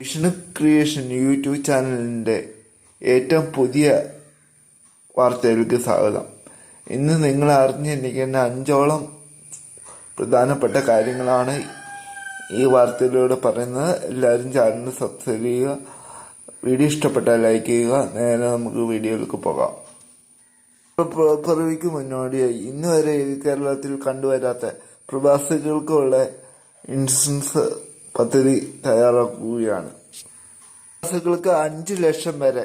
Vishnu creation YouTube ചാനലിന്റെ ഏറ്റവും പുതിയ വാർത്തകൾക്ക് സ്വാഗതം. ഇന്ന് നിങ്ങൾ അറിഞ്ഞിരിക്കേണ്ട അഞ്ചോളം പ്രധാനപ്പെട്ട കാര്യങ്ങളാണ് ഈ വാർത്തയിലൂടെ പറയുന്നത്. എല്ലാവരും ചാനൽ സബ്സ്ക്രൈബ് ചെയ്യുക വീഡിയോ ഇഷ്ടപ്പെട്ടാൽ ലൈക്ക് ചെയ്യുക നേരെ നമുക്ക് വീഡിയോയിലേക്ക് പോകാം. പിറവിക്ക് മുന്നോടിയായി. ഇന്നുവരെ കേരളത്തിൽ കണ്ടുവരാത്ത പ്രവാസികൾക്കുള്ള ഇൻഷുറൻസ് പദ്ധതി തയ്യാറാക്കുകയാണ്. പ്രവാസികൾക്ക് അഞ്ച് ലക്ഷം വരെ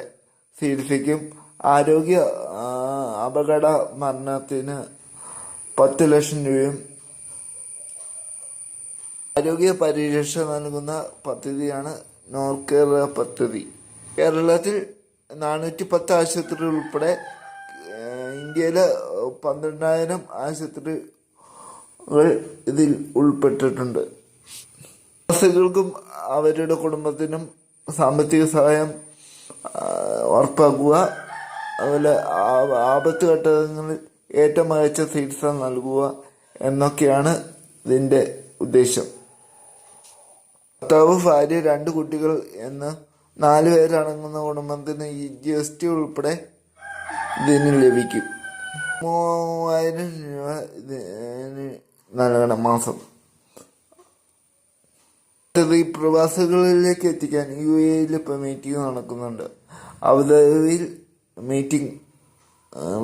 ചികിത്സയ്ക്കും ആരോഗ്യ അപകട മരണത്തിന് പത്ത് ലക്ഷം രൂപയും ആരോഗ്യ പരിരക്ഷ നൽകുന്ന പദ്ധതിയാണ് നോർ കേരള പദ്ധതി. കേരളത്തിൽ നാനൂറ്റി പത്ത് ആശുപത്രി ഉൾപ്പെടെ ഇന്ത്യയിലെ പന്ത്രണ്ടായിരം ആശുപത്രികൾ ഇതിൽ ഉൾപ്പെട്ടിട്ടുണ്ട്. പ്രവാസികൾക്കും അവരുടെ കുടുംബത്തിനും സാമ്പത്തിക സഹായം ഉറപ്പാക്കുക. അതുപോലെ ആപത്ത് ഘട്ടങ്ങളിൽ ഏറ്റവും മികച്ച ചികിത്സ നൽകുക എന്നൊക്കെയാണ് ഇതിന്റെ ഉദ്ദേശം. ഭർത്താവ് ഭാര്യ രണ്ട് കുട്ടികൾ എന്ന് നാല് പേരടങ്ങുന്ന കുടുംബത്തിന് ഈ ജി എസ് ടി ഉൾപ്പെടെ ഇതിന് ലഭിക്കും. മൂവായിരം രൂപ ഇതിന് നൽകണം മാസം. ഈ പ്രവാസികളിലേക്ക് എത്തിക്കാൻ യു എയിൽ ഇപ്പോൾ മീറ്റിംഗ് നടക്കുന്നുണ്ട്. അബുദാബിയിൽ മീറ്റിംഗ്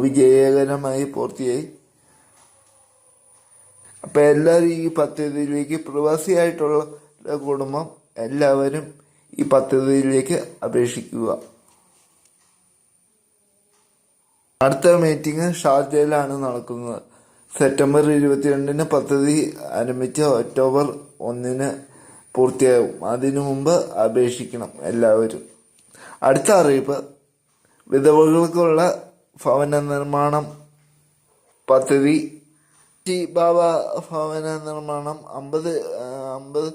വിജയകരമായി പൂർത്തിയായി. അപ്പോൾ എല്ലാവരും ഈ പദ്ധതിയിലേക്ക് പ്രവാസിയായിട്ടുള്ള കുടുംബം എല്ലാവരും ഈ പദ്ധതിയിലേക്ക് അപേക്ഷിക്കുക. അടുത്ത മീറ്റിംഗ് ഷാർജയിലാണ് നടക്കുന്നത്. സെപ്റ്റംബർ ഇരുപത്തിരണ്ടിന് പദ്ധതി ആരംഭിച്ച് ഒക്ടോബർ ഒന്നിന് പൂർത്തിയാകും അതിനു മുമ്പ് അപേക്ഷിക്കണം എല്ലാവരും. അടുത്ത അറിയിപ്പ്. വിധവകൾക്കുള്ള ഭവന നിർമ്മാണം പദ്ധതി. ബാബ ഭവന നിർമ്മാണം അമ്പത് അമ്പത്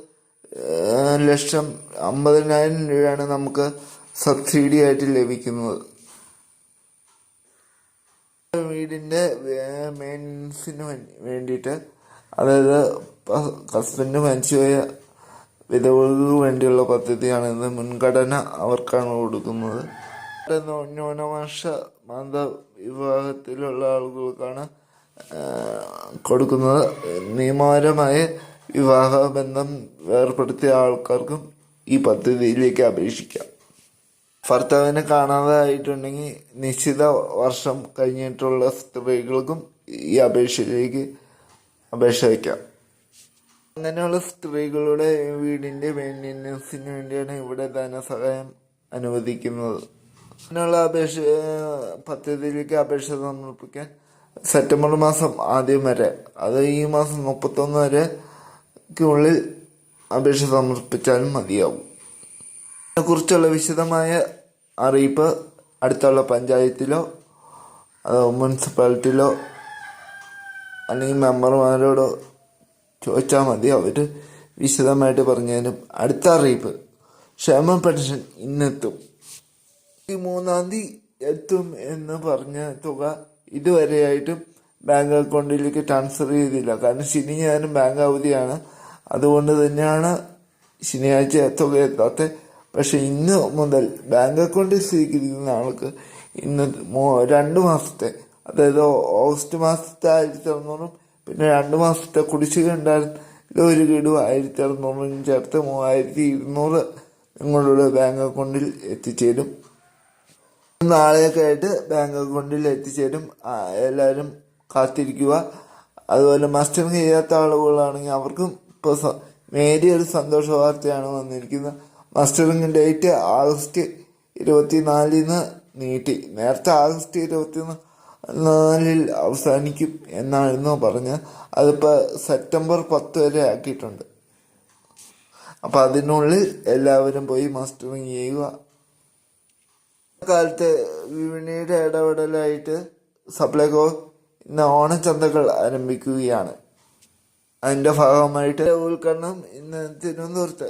ലക്ഷം അമ്പതിനായിരം രൂപയാണ് നമുക്ക് സബ്സിഡി ആയിട്ട് ലഭിക്കുന്നത്. വീടിന്റെ മെയിൻസിന് വേണ്ടിയിട്ട് അതായത് ഹസ്ബൻഡ് മരിച്ചുപോയ വിധവകൾക്ക് വേണ്ടിയുള്ള പദ്ധതിയാണ് ഇന്ന് മുൻഗണന അവർക്കാണ് കൊടുക്കുന്നത്. ന്യൂനപക്ഷ മത വിഭാഗത്തിലുള്ള ആളുകൾക്കാണ് കൊടുക്കുന്നത്. നിയമപരമായ വിവാഹ ബന്ധം ഏർപ്പെടുത്തിയ ആൾക്കാർക്കും ഈ പദ്ധതിയിലേക്ക് അപേക്ഷിക്കാം. ഭർത്താവിനെ കാണാതായിട്ടുണ്ടെങ്കിൽ നിശ്ചിത വർഷം കഴിഞ്ഞിട്ടുള്ള സ്ത്രീകൾക്കും ഈ അപേക്ഷയിലേക്ക് അപേക്ഷ വയ്ക്കാം. അങ്ങനെയുള്ള സ്ത്രീകളുടെ വീടിന്റെ മെയിന്റെനൻസിന് വേണ്ടിയാണ് ഇവിടെ ധനസഹായം അനുവദിക്കുന്നത്. അങ്ങനെയുള്ള അപേക്ഷ പദ്ധതിയിലേക്ക് അപേക്ഷ സമർപ്പിക്കാൻ സെപ്റ്റംബർ മാസം ആദ്യം വരെ അത് ഈ മാസം മുപ്പത്തൊന്ന് വരെക്കുള്ളിൽ അപേക്ഷ സമർപ്പിച്ചാലും മതിയാവും. ഇതിനെക്കുറിച്ചുള്ള വിശദമായ അറിയിപ്പ് അടുത്തുള്ള പഞ്ചായത്തിലോ മുനിസിപ്പാലിറ്റിയിലോ അല്ലെങ്കിൽ മെമ്പർമാരോടോ ചോദിച്ചാൽ മതി. അവർ വിശദമായിട്ട് പറഞ്ഞാലും അടുത്ത അറിയിപ്പ്. ക്ഷേമ പെൻഷൻ ഇന്നെത്തും. മൂന്നാം തീയതി എത്തും എന്ന് പറഞ്ഞ തുക ഇതുവരെയായിട്ടും ബാങ്ക് അക്കൗണ്ടിലേക്ക് ട്രാൻസ്ഫർ ചെയ്തില്ല. കാരണം ശനി ഞാനും ബാങ്ക് അവധിയാണ്. അതുകൊണ്ട് തന്നെയാണ് ശനിയാഴ്ച തുക എത്താത്ത. പക്ഷെ ഇന്ന് മുതൽ ബാങ്ക് അക്കൗണ്ടിൽ സ്വീകരിക്കുന്ന ആൾക്ക് ഇന്ന് രണ്ട് മാസത്തെ അതായത് ഓഗസ്റ്റ് മാസത്തെ ആയിരത്തി അറുന്നൂറും പിന്നെ രണ്ട് മാസത്തെ കുടിശ്ശിക ഉണ്ടായിരുന്ന ഒരു ഗഡു ആയിരത്തി അറുന്നൂറും ചേർത്ത് മൂവായിരത്തി ഇരുന്നൂറ് നിങ്ങളുടെ ബാങ്ക് അക്കൗണ്ടിൽ എത്തിച്ചേരും. നാളെയൊക്കെ ആയിട്ട് ബാങ്ക് അക്കൗണ്ടിൽ എത്തിച്ചേരും. എല്ലാവരും കാത്തിരിക്കുക. അതുപോലെ മസ്റ്ററിങ് ചെയ്യാത്ത ആളുകളാണെങ്കിൽ അവർക്കും ഇപ്പോൾ നേരിയ ഒരു സന്തോഷ വാർത്തയാണ് വന്നിരിക്കുന്നത്. മസ്റ്ററിങ് ഡേറ്റ് ആഗസ്റ്റ് ഇരുപത്തിനാലിന് നീട്ടി. നേരത്തെ ആഗസ്റ്റ് ഇരുപത്തി നാലിൽ അവസാനിക്കും എന്നായിരുന്നു പറഞ്ഞ് അതിപ്പോൾ സെപ്റ്റംബർ പത്ത് വരെ ആക്കിയിട്ടുണ്ട്. അപ്പം അതിനുള്ളിൽ എല്ലാവരും പോയി മാസ്റ്ററിങ് ചെയ്യുക. കാലത്ത് വിപണിയുടെ ഇടപെടലായിട്ട് സപ്ലൈകോ ഇന്ന് ഓണച്ചന്തകൾ ആരംഭിക്കുകയാണ്. അതിന്റെ ഭാഗമായിട്ട് ഉദ്ഘാടനം ഇന്ന് തിരുവനന്തപുരത്ത്.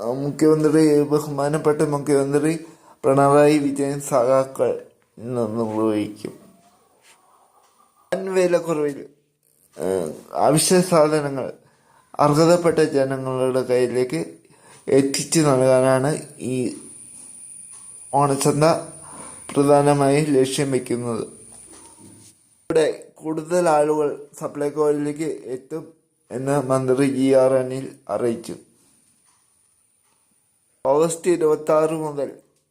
മുഖ്യമന്ത്രി ബഹുമാനപ്പെട്ട മുഖ്യമന്ത്രി പിണറായി വിജയൻ സഖാക്കൾ നിർവഹിക്കും ഏഹ്, അവശ്യ സാധനങ്ങൾ അർഹതപ്പെട്ട ജനങ്ങളുടെ കയ്യിലേക്ക് എത്തിച്ചു നൽകാനാണ് ഈ ഓണച്ചന്ത പ്രധാനമായും ലക്ഷ്യം വയ്ക്കുന്നത് ഇവിടെ കൂടുതൽ ആളുകൾ സപ്ലൈകോയിലേക്ക് എത്തും എന്ന് മന്ത്രി ജി ആർ അനിൽ അറിയിച്ചു. ഓഗസ്റ്റ് ഇരുപത്തി ആറ് മുതൽ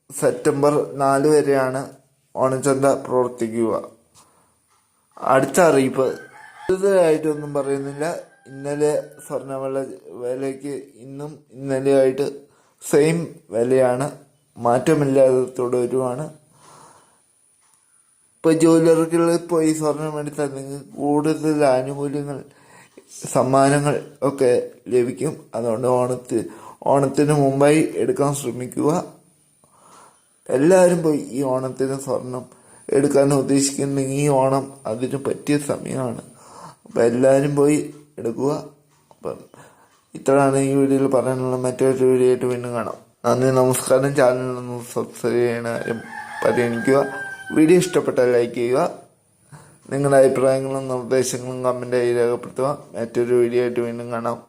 സെപ്റ്റംബർ നാല് വരെയാണ് ഓണച്ചന്ത പ്രവർത്തിക്കുക. അടുത്ത അറിയിപ്പ്. കൂടുതലായിട്ടൊന്നും പറയുന്നില്ല. ഇന്നലെ സ്വർണവില വിലയ്ക്ക് ഇന്നും ഇന്നലെയായിട്ട് സെയിം വിലയാണ്. മാറ്റമില്ലാതെ തുടരുവാണ് ഇപ്പോൾ ജ്വല്ലറികളിൽ പോയി സ്വർണം എടുത്താൽ നിങ്ങൾക്ക് കൂടുതൽ ആനുകൂല്യങ്ങൾ സമ്മാനങ്ങൾ ഒക്കെ ലഭിക്കും. അതുകൊണ്ട് ഓണത്തിന് ഓണത്തിന് മുമ്പായി എടുക്കാൻ ശ്രമിക്കുക. എല്ലാവരും പോയി ഈ ഓണത്തിന് സ്വർണം എടുക്കാൻ ഉദ്ദേശിക്കുന്നെങ്കിൽ ഈ ഓണം അതിന് പറ്റിയ സമയമാണ്. അപ്പം എല്ലാവരും പോയി എടുക്കുക. അപ്പം ഇത്രയാണ് ഈ വീഡിയോയിൽ പറയാനുള്ള മറ്റൊരു വീഡിയോ ആയിട്ട് വീണ്ടും കാണാം. നന്ദി നമസ്കാരം. ചാനലൊന്ന് സബ്സ്ക്രൈബ് ചെയ്യണ പരിഗണിക്കുക. വീഡിയോ ഇഷ്ടപ്പെട്ടാൽ ലൈക്ക് ചെയ്യുക. നിങ്ങളുടെ അഭിപ്രായങ്ങളും നിർദ്ദേശങ്ങളും കമന്റായി രേഖപ്പെടുത്തുക. മറ്റൊരു വീഡിയോ ആയിട്ട് വീണ്ടും കാണാം.